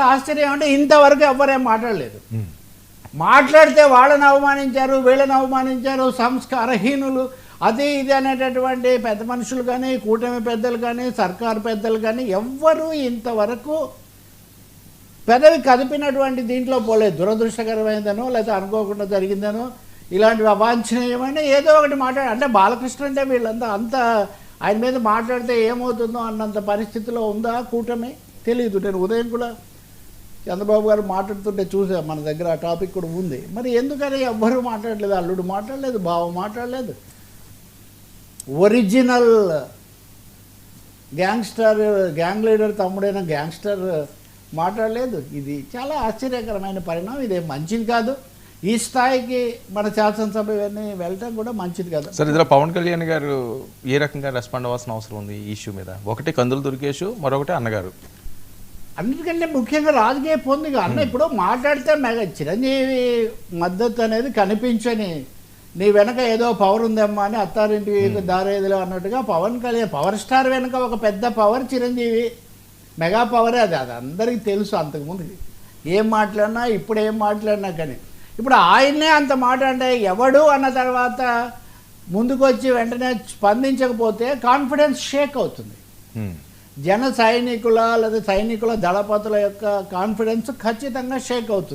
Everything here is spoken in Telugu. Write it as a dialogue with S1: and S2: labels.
S1: చాలా ఆశ్చర్యం అంటే ఇంతవరకు ఎవ్వరేం మాట్లాడలేదు. మాట్లాడితే వాళ్ళని అవమానించారు వీళ్ళని అవమానించారు సంస్కారహీనులు అది ఇది అనేటటువంటి పెద్ద మనుషులు కానీ కూటమి పెద్దలు కానీ సర్కారు పెద్దలు కానీ ఎవ్వరూ ఇంతవరకు పెదవి కదిపినటువంటి దీంట్లో పోలేదు. దురదృష్టకరమైందనో లేదా అనుకోకుండా జరిగిందనో ఇలాంటివి అవాంఛనీయమైన ఏదో ఒకటి మాట్లాడ అంటే బాలకృష్ణ అంటే వీళ్ళంతా అంత ఆయన మీద మాట్లాడితే ఏమవుతుందో అన్నంత పరిస్థితిలో ఉందా కూటమి? తెలియదు నేను ఉదయం కూడా చంద్రబాబు గారు మాట్లాడుతుంటే చూసా మన దగ్గర ఆ టాపిక్ కూడా ఉంది. మరి ఎందుకని ఎవ్వరూ మాట్లాడలేదు? అల్లుడు మాట్లాడలేదు బావ మాట్లాడలేదు. ఒరిజినల్ గ్యాంగ్స్టర్ గ్యాంగ్ లీడర్ తమ్ముడైన గ్యాంగ్స్టర్ మాట్లాడలేదు. ఇది చాలా ఆశ్చర్యకరమైన పరిణామం. ఇదేం మంచిది కాదు. ఈ స్థాయికి మన శాసనసభ ఇవన్నీ వెళ్ళటం కూడా మంచిది కాదు.
S2: సార్ ఇందులో పవన్ కళ్యాణ్ గారు ఏ రకంగా రెస్పాండ్ అవ్వాల్సిన అవసరం ఉంది ఈ ఇష్యూ మీద? ఒకటి కందులు దుర్గేషు మరొకటి అన్నగారు.
S1: అన్నిటికంటే ముఖ్యంగా రాజకీయ పొందిక అన్న ఇప్పుడు మాట్లాడితే మెగా చిరంజీవి మద్దతు అనేది కనిపించని నీ వెనక ఏదో పవర్ ఉందమ్మా అని అత్తారింటి దారేదిలో అన్నట్టుగా పవన్ కళ్యాణ్ పవర్ స్టార్ వెనక ఒక పెద్ద పవర్ చిరంజీవి. మెగా పవరే అది. అది అందరికీ తెలుసు అంతకుముందు. ఏం మాట్లాడినా ఇప్పుడు ఏం మాట్లాడినా కానీ. ఇప్పుడు ఆయన్నే అంత మాట అంటే ఎవడు అన్న తర్వాత ముందుకు వచ్చి వెంటనే స్పందించకపోతే కాన్ఫిడెన్స్ షేక్ అవుతుంది.
S2: హ్మ్.
S1: జన సైనికుల లేదా సైనికుల దళపతుల యొక్క కాన్ఫిడెన్స్ ఖచ్చితంగా షేక్ అవుతుంది.